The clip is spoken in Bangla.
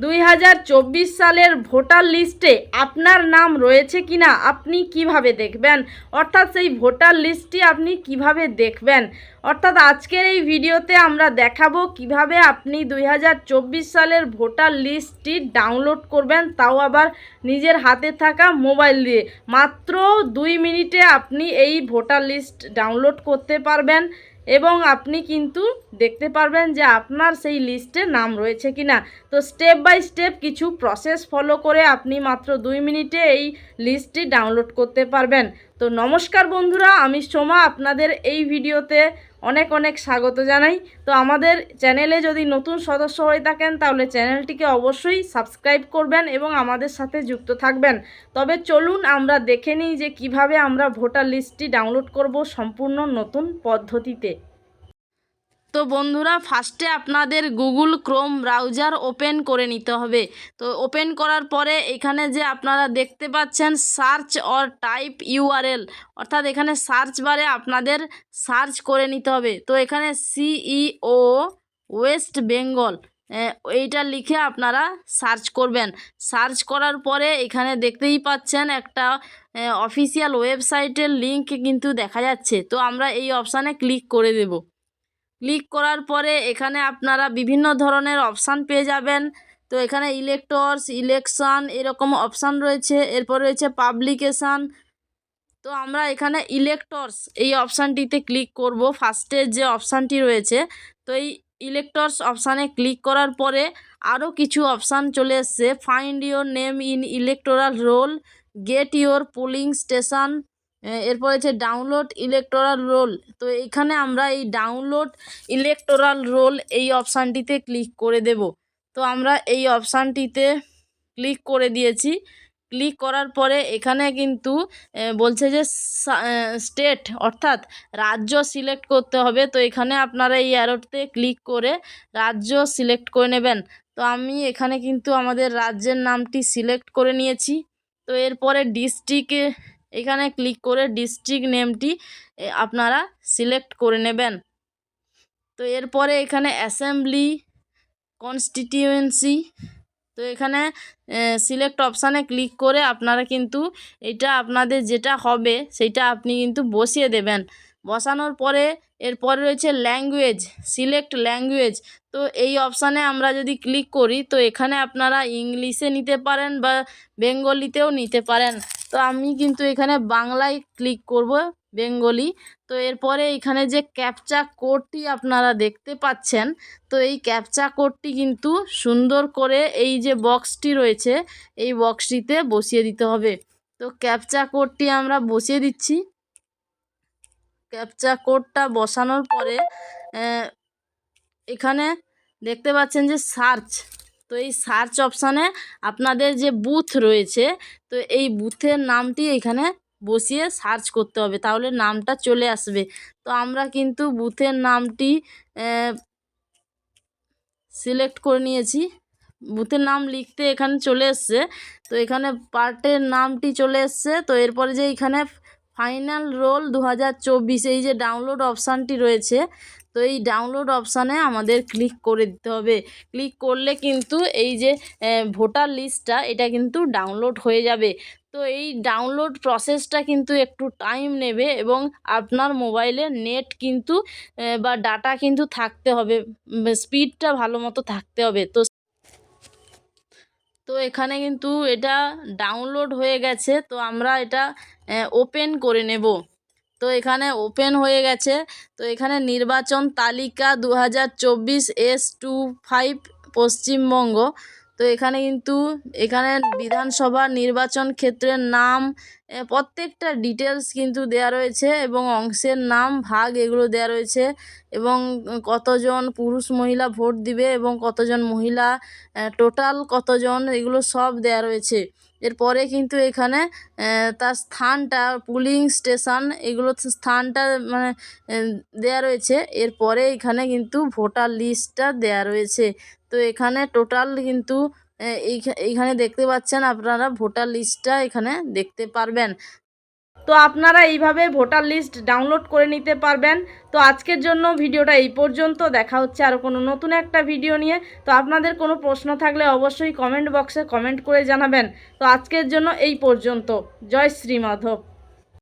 দুই হাজার চব্বিশ সালের ভোটার লিস্টে আপনার নাম রয়েছে কিনা আপনি কীভাবে দেখবেন? অর্থাৎ সেই ভোটার লিস্টটি আপনি কীভাবে দেখবেন? অর্থাৎ আজকের এই ভিডিওতে আমরা দেখাবো কীভাবে আপনি দুই হাজার চব্বিশ সালের ভোটার লিস্টটি ডাউনলোড করবেন, তাও আবার নিজের হাতে থাকা মোবাইল দিয়ে। মাত্র দুই মিনিটে আপনি এই ভোটার লিস্ট ডাউনলোড করতে পারবেন। এবং আপনি কিন্তু দেখতে পারবেন যে আপনার সেই লিস্টে নাম রয়েছে কি না তো স্টেপ বাই স্টেপ কিছু প্রসেস ফলো করে আপনি মাত্র দুই মিনিটে এই লিস্টটি ডাউনলোড করতে পারবেন। তো নমস্কার বন্ধুরা, আমি সোমা, আপনাদের এই ভিডিওতে অনেক অনেক স্বাগত জানাই। তো আমাদের চ্যানেলে যদি নতুন সদস্য হয়ে থাকেন, তাহলে চ্যানেলটিকে অবশ্যই সাবস্ক্রাইব করবেন এবং আমাদের সাথে যুক্ত থাকবেন। তবে চলুন আমরা দেখে নিই যে কীভাবে আমরা ভোটার লিস্টটি ডাউনলোড করব সম্পূর্ণ নতুন পদ্ধতিতে। তো বন্ধুরা, ফার্স্টে আপনাদের গুগল ক্রোম ব্রাউজার ওপেন করে নিতে হবে। তো ওপেন করার পরে এখানে যে আপনারা দেখতে পাচ্ছেন সার্চ অর টাইপ ইউআরএল, অর্থাৎ এখানে সার্চ বারে আপনাদের সার্চ করে নিতে হবে। তো এখানে সিইও ওয়েস্ট বেঙ্গল এইটা লিখে আপনারা সার্চ করবেন। সার্চ করার পরে এখানে দেখতেই পাচ্ছেন একটা অফিসিয়াল ওয়েবসাইটের লিঙ্ক কিন্তু দেখা যাচ্ছে। তো আমরা এই অপশানে ক্লিক করে দেব। ক্লিক করার পরে এখানে আপনারা বিভিন্ন ধরনের অপশান পেয়ে যাবেন। তো এখানে ইলেক্টরস ইলেকশন এরকম অপশান রয়েছে। এরপর রয়েছে পাবলিকেশান তো আমরা এখানে ইলেক্টরস এই অপশানটিতে ক্লিক করব। ফার্স্টে যে অপশানটি রয়েছে, তো এই ইলেক্টরস অপশানে ক্লিক করার পরে আরও কিছু অপশান চলে এসছে। Find your name in electoral roll get your polling station এরপর হচ্ছে ডাউনলোড ইলেকটোরাল রোল তো এখানে আমরা এই ডাউনলোড ইলেকটোরাল রোল এই অপশানটিতে ক্লিক করে দেব। তো আমরা এই অপশানটিতে ক্লিক করে দিয়েছি। ক্লিক করার পরে এখানে কিন্তু বলছে যে স্টেট অর্থাৎ রাজ্য সিলেক্ট করতে হবে। তো এখানে আপনারা এই অ্যারোতে ক্লিক করে রাজ্য সিলেক্ট করে নেবেন। তো আমি এখানে কিন্তু আমাদের রাজ্যের নামটি সিলেক্ট করে নিয়েছি। তো এরপরে ডিস্ট্রিক্টে এখানে ক্লিক করে ডিস্ট্রিক্ট নেমটি আপনারা সিলেক্ট করে নেবেন। তো এরপরে এখানে অ্যাসেম্বলি কনস্টিটিউয়েন্সি তো এখানে সিলেক্ট অপশানে ক্লিক করে আপনারা কিন্তু এটা আপনাদের যেটা হবে সেটা আপনি কিন্তু বসিয়ে দেবেন। বসানোর পরে এরপরে রয়েছে ল্যাঙ্গুয়েজ সিলেক্ট ল্যাঙ্গুয়েজ তো এই অপশানে আমরা যদি ক্লিক করি, তো এখানে আপনারা ইংলিশে নিতে পারেন বা বেঙ্গলিতেও নিতে পারেন। তো আমি কিন্তু এখানে বাংলায় ক্লিক করব বেঙ্গলি। তো এরপরে এখানে যে ক্যাপচা কোডটি আপনারা দেখতে পাচ্ছেন, তো এই ক্যাপচা কোডটি কিন্তু সুন্দর করে এই যে বক্সটি রয়েছে, এই বক্সটিতে বসিয়ে দিতে হবে। তো ক্যাপচা কোডটি আমরা বসিয়ে দিচ্ছি। ক্যাপচা কোডটা বসানোর পরে এখানে দেখতে পাচ্ছেন যে সার্চ। তো এই সার্চ অপশানে আপনাদের যে বুথ রয়েছে, তো এই বুথের নামটি এখানে বসিয়ে সার্চ করতে হবে, তাহলে নামটা চলে আসবে। তো আমরা কিন্তু বুথের নামটি সিলেক্ট করে নিয়েছি। বুথের নাম লিখতে এখানে চলে এসছে। তো এখানে পার্টের নামটি চলে এসছে। তো এরপরে যে এখানে ফাইনাল রোল দু হাজার চব্বিশ। এই যে ডাউনলোড অপশানটি রয়েছে, তো এই ডাউনলোড অপশানে আমাদের ক্লিক করে দিতে হবে। ক্লিক করলে কিন্তু এই যে ভোটার লিস্টটা, এটা কিন্তু ডাউনলোড হয়ে যাবে। তো এই ডাউনলোড প্রসেসটা কিন্তু একটু টাইম নেবে এবং আপনার মোবাইলে নেট কিন্তু বা ডাটা কিন্তু থাকতে হবে স্পিডটা ভালো মতো থাকতে হবে। তো তো এখানে কিন্তু এটা ডাউনলোড হয়ে গেছে, তো আমরা এটা ওপেন করে নেব। তো এখানে ওপেন হয়ে গেছে, তো এখানে নির্বাচন তালিকা দু হাজার চব্বিশ এস টু ফাইভ পশ্চিমবঙ্গ। তো এখানে কিন্তু, এখানে বিধানসভা নির্বাচন ক্ষেত্রের নাম প্রত্যেকটা ডিটেলস কিন্তু দেয়া রয়েছে এবং অংশের নাম, ভাগ এগুলো দেয়া রয়েছে এবং কতজন পুরুষ মহিলা ভোট দিবে এবং কতজন মহিলা টোটাল কতজন, এগুলো সব দেয়া রয়েছে। এরপরে কিন্তু এখানে তার স্থানটা, পুলিং স্টেশন, এগুলো স্থানটা মানে দেয়া রয়েছে। এরপরে এখানে কিন্তু ভোটার লিস্টটা দেয়া রয়েছে। তো এখানে টোটাল কিন্তু এইখানে দেখতে পাচ্ছেন আপনারা, ভোটার লিস্টটা এখানে দেখতে পারবেন। তো আপনারা এইভাবে ভোটার লিস্ট ডাউনলোড করে নিতে পারবেন। তো আজকের জন্য ভিডিওটা এই পর্যন্ত। দেখা হচ্ছে আর কোনো নতুন একটা ভিডিও নিয়ে। তো আপনাদের কোনো প্রশ্ন থাকলে অবশ্যই কমেন্ট বক্সে কমেন্ট করে জানাবেন। তো আজকের জন্য এই পর্যন্ত। জয় শ্রী মাধব।